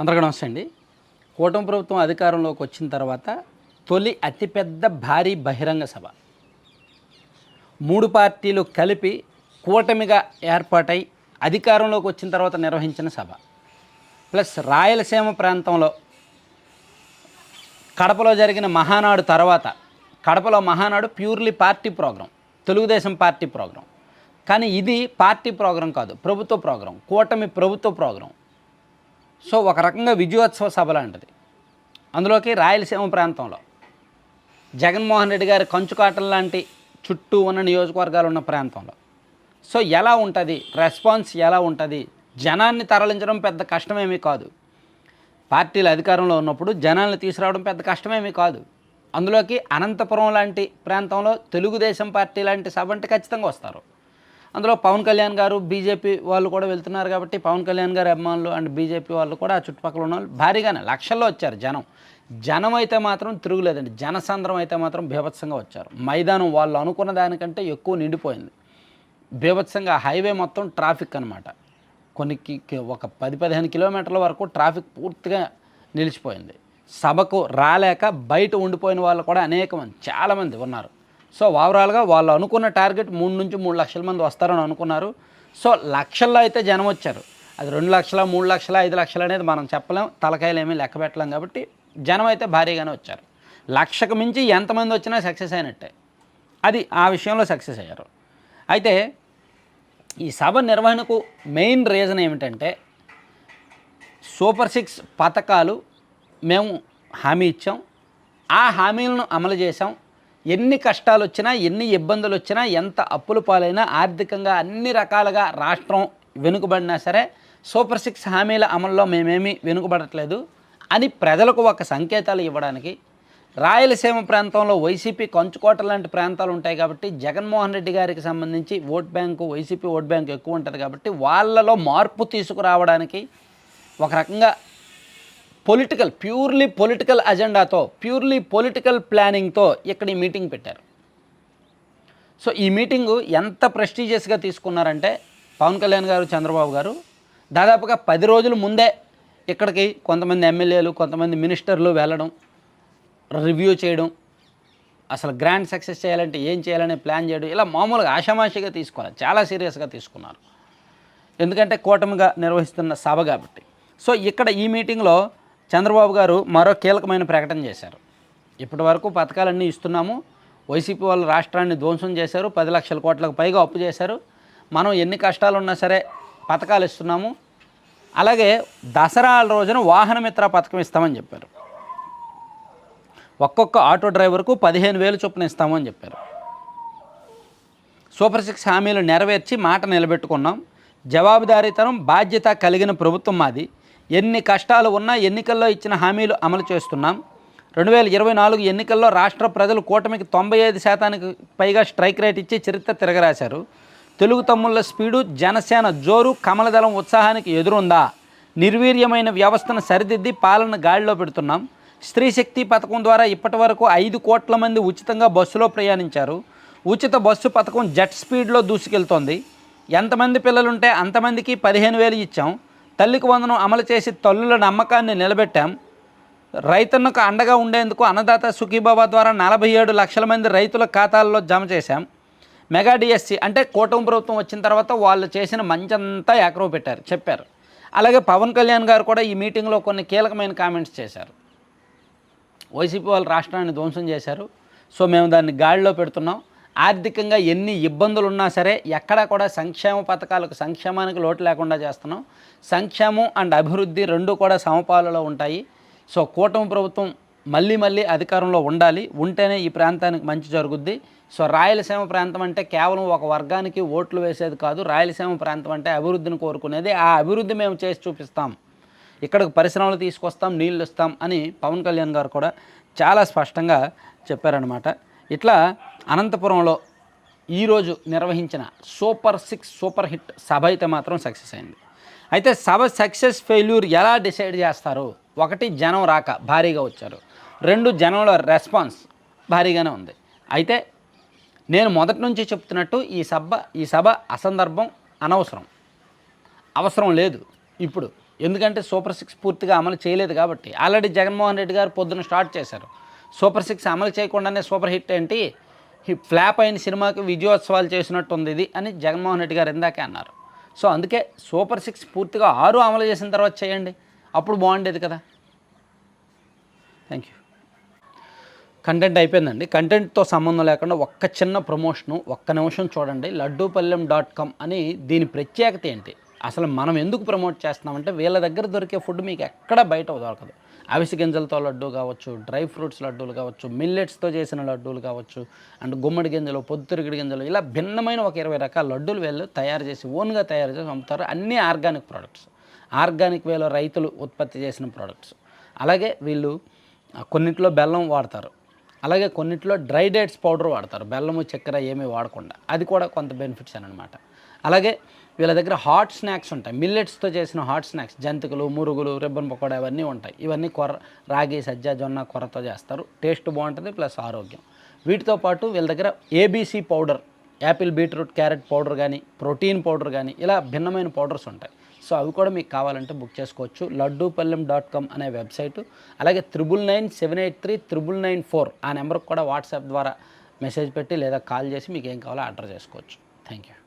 అందరికీ నమస్తే అండి. కూటమి ప్రభుత్వం అధికారంలోకి వచ్చిన తర్వాత తొలి అతిపెద్ద భారీ బహిరంగ సభ. మూడు పార్టీలు కలిపి కూటమిగా ఏర్పాటై అధికారంలోకి వచ్చిన తర్వాత నిర్వహించిన సభ. ప్లస్ రాయలసీమ ప్రాంతంలో కడపలో జరిగిన మహానాడు తర్వాత కడపలో Mahanadu purely party program Telugu Desam party program. కానీ ఇది పార్టీ ప్రోగ్రాం కాదు ప్రభుత్వ ప్రోగ్రాం కూటమి ప్రభుత్వ ప్రోగ్రాం. సో ఒక రకంగా విజయోత్సవ సభ లాంటిది. అందులోకి రాయలసీమ ప్రాంతంలో జగన్మోహన్ రెడ్డి గారి కంచుకాటం లాంటి చుట్టూ ఉన్న నియోజకవర్గాలు ఉన్న ప్రాంతంలో. సో ఎలా ఉంటుంది? రెస్పాన్స్ ఎలా ఉంటుంది? జనాన్ని తరలించడం పెద్ద కష్టమేమీ కాదు. పార్టీలు అధికారంలో ఉన్నప్పుడు జనాల్ని తీసుకురావడం పెద్ద కష్టమేమీ కాదు. అందులోకి అనంతపురం లాంటి ప్రాంతంలో తెలుగుదేశం పార్టీ లాంటి సభ అంటే ఖచ్చితంగా వస్తారు. అందులో పవన్ కళ్యాణ్ గారు బీజేపీ వాళ్ళు కూడా వెళ్తున్నారు కాబట్టి పవన్ కళ్యాణ్ గారు అభిమానులు అండ్ బీజేపీ వాళ్ళు కూడా ఆ చుట్టుపక్కల ఉన్న వాళ్ళు భారీగానే లక్షల్లో వచ్చారు జనం. జనం అయితే మాత్రం తిరుగులేదండి. జనసంద్రం అయితే మాత్రం బీభత్సంగా వచ్చారు. మైదానం వాళ్ళు అనుకున్న దానికంటే ఎక్కువ నిండిపోయింది. బీభత్సంగా హైవే మొత్తం ట్రాఫిక్ అనమాట కొన్ని ఒక పది పదిహేను కిలోమీటర్ల వరకు ట్రాఫిక్ పూర్తిగా నిలిచిపోయింది. సభకు రాలేక బయట ఉండిపోయిన వాళ్ళు కూడా అనేక మంది చాలామంది ఉన్నారు. సో ఓవరాల్గా వాళ్ళు అనుకున్న టార్గెట్ మూడు నుంచి మూడు లక్షల మంది వస్తారని అనుకున్నారు. సో లక్షల్లో అయితే జనం వచ్చారు. అది రెండు లక్షల మూడు లక్షల ఐదు లక్షలు అనేది మనం చెప్పలేం తలకాయలు ఏమీ లెక్క పెట్టలేం కాబట్టి జనం అయితే భారీగానే వచ్చారు. లక్షకు మించి ఎంతమంది వచ్చినా సక్సెస్ అయినట్టే. అది ఆ విషయంలో సక్సెస్ అయ్యారు. అయితే ఈ సభ నిర్వహణకు మెయిన్ రీజన్ ఏమిటంటే సూపర్ సిక్స్ పథకాలు మేము హామీ ఇచ్చాం. ఆ హామీలను అమలు చేసాం ఎన్ని కష్టాలు వచ్చినా ఎన్ని ఇబ్బందులు వచ్చినా ఎంత అప్పుల పాలైనా ఆర్థికంగా అన్ని రకాలుగా రాష్ట్రం వెనుకబడినా సరే సూపర్ సిక్స్ హామీల అమల్లో మేమేమీ వెనుకబడట్లేదు. అని ప్రజలకు ఒక సంకేతాలు ఇవ్వడానికి రాయలసీమ ప్రాంతంలో వైసీపీ కంచుకోట లాంటి ప్రాంతాలు ఉంటాయి కాబట్టి జగన్మోహన్ రెడ్డి గారికి సంబంధించి vote bank YCP vote bank ఎక్కువ ఉంటుంది కాబట్టి వాళ్ళలో మార్పు తీసుకురావడానికి ఒక రకంగా పొలిటికల్ ప్యూర్లీ పొలిటికల్ అజెండాతో ప్యూర్లీ పొలిటికల్ ప్లానింగ్తో ఇక్కడ ఈ మీటింగ్ పెట్టారు. సో ఈ మీటింగు ఎంత ప్రెస్టీజియస్గా తీసుకున్నారంటే పవన్ కళ్యాణ్ గారు చంద్రబాబు గారు దాదాపుగా పది రోజుల ముందే ఇక్కడికి కొంతమంది ఎమ్మెల్యేలు కొంతమంది మినిస్టర్లు వెళ్ళడం రివ్యూ చేయడం అసలు గ్రాండ్ సక్సెస్ చేయాలంటే ఏం చేయాలనే ప్లాన్ చేయడం ఇలా మామూలుగా ఆషామాషిగా తీసుకోవాలి చాలా సీరియస్గా తీసుకున్నారు. ఎందుకంటే కూటమిగా నిర్వహిస్తున్న సభ కాబట్టి. సో ఇక్కడ ఈ మీటింగ్లో చంద్రబాబు గారు మరో కీలకమైన ప్రకటన చేశారు. ఇప్పటి వరకు పథకాలన్నీ ఇస్తున్నాము. వైసీపీ వాళ్ళు రాష్ట్రాన్ని ధ్వంసం చేశారు. పది లక్షల కోట్లకు పైగా అప్పు చేశారు. మనం ఎన్ని కష్టాలు ఉన్నా సరే పథకాలు ఇస్తున్నాము. అలాగే దసరా రోజున వాహనమిత్ర పథకం ఇస్తామని చెప్పారు. ఒక్కొక్క ఆటో డ్రైవర్కు పదిహేను వేలు చొప్పున ఇస్తామని చెప్పారు. సూపర్ సిక్స్ హామీలు నెరవేర్చి మాట నిలబెట్టుకున్నాం. జవాబుదారీతనం బాధ్యత కలిగిన ప్రభుత్వం మాది. ఎన్ని కష్టాలు ఉన్నా ఎన్నికల్లో ఇచ్చిన హామీలు అమలు చేస్తున్నాం. రెండు వేల ఇరవై నాలుగు ఎన్నికల్లో రాష్ట్ర ప్రజలు కూటమికి తొంభై ఐదు శాతానికి పైగా స్ట్రైక్ రేట్ ఇచ్చి చరిత్ర తిరగరాశారు. తెలుగు తమ్ముళ్ళ స్పీడు జనసేన జోరు కమలదళం ఉత్సాహానికి ఎదురుందా? నిర్వీర్యమైన వ్యవస్థను సరిదిద్ది పాలన గాడిలో పెడుతున్నాం. స్త్రీ శక్తి పథకం ద్వారా ఇప్పటి వరకు ఐదు కోట్ల మంది ఉచితంగా బస్సులో ప్రయాణించారు. ఉచిత బస్సు పథకం జెట్ స్పీడ్లో దూసుకెళ్తోంది. ఎంతమంది పిల్లలుంటే అంతమందికి పదిహేను వేలు ఇచ్చాం. తల్లికి వందనం అమలు చేసి తల్లుల నమ్మకాన్ని నిలబెట్టాం. రైతన్నకు అండగా ఉండేందుకు అన్నదాత సుఖీబాబా ద్వారా నలభై ఏడు లక్షల మంది రైతుల ఖాతాల్లో జమ చేశాం. మెగా డిఎస్సి అంటే కూటమి ప్రభుత్వం వచ్చిన తర్వాత వాళ్ళు చేసిన మంచంతా ఎకరవ పెట్టారు చెప్పారు. అలాగే పవన్ కళ్యాణ్ గారు కూడా ఈ మీటింగ్లో కొన్ని కీలకమైన కామెంట్స్ చేశారు. వైసీపీ వాళ్ళు రాష్ట్రాన్ని ధ్వంసం చేశారు. సో మేము దాన్ని గాడిలో పెడుతున్నాం. ఆర్థికంగా ఎన్ని ఇబ్బందులు ఉన్నా సరే ఎక్కడా కూడా సంక్షేమ పథకాలకు సంక్షేమానికి లోటు లేకుండా చేస్తున్నాం. సంక్షేమం అండ్ అభివృద్ధి రెండు కూడా సమపాలలో ఉంటాయి. సో కూటమి ప్రభుత్వం మళ్ళీ మళ్ళీ అధికారంలో ఉండాలి. ఉంటేనే ఈ ప్రాంతానికి మంచి జరుగుద్ది. సో రాయలసీమ ప్రాంతం అంటే కేవలం ఒక వర్గానికి ఓట్లు వేసేది కాదు. రాయలసీమ ప్రాంతం అంటే అభివృద్ధిని కోరుకునేది. ఆ అభివృద్ధి మేము చేసి చూపిస్తాం. ఇక్కడికి పరిశ్రమలు తీసుకొస్తాం నీళ్ళు ఇస్తాం అని పవన్ కళ్యాణ్ గారు కూడా చాలా స్పష్టంగా చెప్పారనమాట ఇట్లా అనంతపురంలో ఈరోజు నిర్వహించిన సూపర్ సిక్స్ సూపర్ హిట్ సభ అయితే మాత్రం సక్సెస్ అయింది. అయితే సభ సక్సెస్ ఫెయిల్యూర్ ఎలా డిసైడ్ చేస్తారు? ఒకటి జనం రాక భారీగా వచ్చారు. రెండు జనంలో రెస్పాన్స్ భారీగానే ఉంది. అయితే నేను మొదటి నుంచి చెప్తున్నట్టు ఈ సభ ఈ సభ అసందర్భం అనవసరం. అవసరం లేదు ఇప్పుడు. ఎందుకంటే సూపర్ సిక్స్ పూర్తిగా అమలు చేయలేదు కాబట్టి. ఆల్రెడీ జగన్మోహన్ రెడ్డి గారు పొద్దున స్టార్ట్ చేశారు. సూపర్ సిక్స్ అమలు చేయకుండానే సూపర్ హిట్ ఏంటి? ఫ్లాప్ అయిన సినిమాకి విజయోత్సవాలు చేసినట్టు ఉంది ఇది అని జగన్మోహన్ రెడ్డి గారు ఇందాకే అన్నారు. సో అందుకే సూపర్ సిక్స్ పూర్తిగా ఆరు అమలు చేసిన తర్వాత చేయండి. అప్పుడు బాగుండేది కదా. థ్యాంక్ యూ కంటెంట్ అయిపోయిందండి. కంటెంట్తో సంబంధం లేకుండా ఒక్క చిన్న ప్రమోషను ఒక్క నిమిషం చూడండి. లడ్డూపల్లెం డాట్ కామ్ అని దీని ప్రత్యేకత ఏంటి? అసలు మనం ఎందుకు ప్రమోట్ చేస్తున్నామంటే వీళ్ళ దగ్గర దొరికే ఫుడ్ మీకు ఎక్కడ బయట దొరకదు. అవిసి గింజలతో లడ్డు కావచ్చు డ్రై ఫ్రూట్స్ లడ్డూలు కావచ్చు మిల్లెట్స్తో చేసిన లడ్డూలు కావచ్చు అండ్ గుమ్మడి గింజలు పొద్దుతిరుగుడు గింజలు ఇలా భిన్నమైన ఒక ఇరవై రకాల లడ్డూలు వీళ్ళు తయారు చేసి ఓన్గా తయారు చేసి అమ్ముతారు. అన్నీ ఆర్గానిక్ ప్రోడక్ట్స్. ఆర్గానిక్ వేలో రైతులు ఉత్పత్తి చేసిన ప్రోడక్ట్స్. అలాగే వీళ్ళు కొన్నిట్లో బెల్లం వాడతారు. అలాగే కొన్నిట్లో డ్రై డేట్స్ పౌడర్ వాడతారు. బెల్లము చక్కెర ఏమీ వాడకుండా. అది కూడా కొంత బెనిఫిట్స్ అనమాట. అలాగే వీళ్ళ దగ్గర హాట్ స్నాక్స్ ఉంటాయి. మిల్లెట్స్తో చేసిన హాట్ స్నాక్స్ జంతికలు మురుగులు రిబ్బన్ పకోడా ఇవన్నీ ఉంటాయి. ఇవన్నీ కొర్ర రాగి సజ్జ జొన్న కొర్రతో చేస్తారు. టేస్ట్ బాగుంటుంది ప్లస్ ఆరోగ్యం. వీటితో పాటు వీళ్ళ దగ్గర ABC powder apple beetroot carrot powder కానీ ప్రోటీన్ పౌడర్ కానీ ఇలా భిన్నమైన పౌడర్స్ ఉంటాయి. సో అవి కూడా మీకు కావాలంటే బుక్ చేసుకోవచ్చు. లడ్డూపల్లెం డాట్ కామ్ అనే వెబ్సైటు. అలాగే triple nine seven eight three triple nine four ఆ నెంబర్కి కూడా వాట్సాప్ ద్వారా మెసేజ్ పెట్టి లేదా కాల్ చేసి మీకు ఏం కావాలో ఆర్డర్ చేసుకోవచ్చు. Thank you.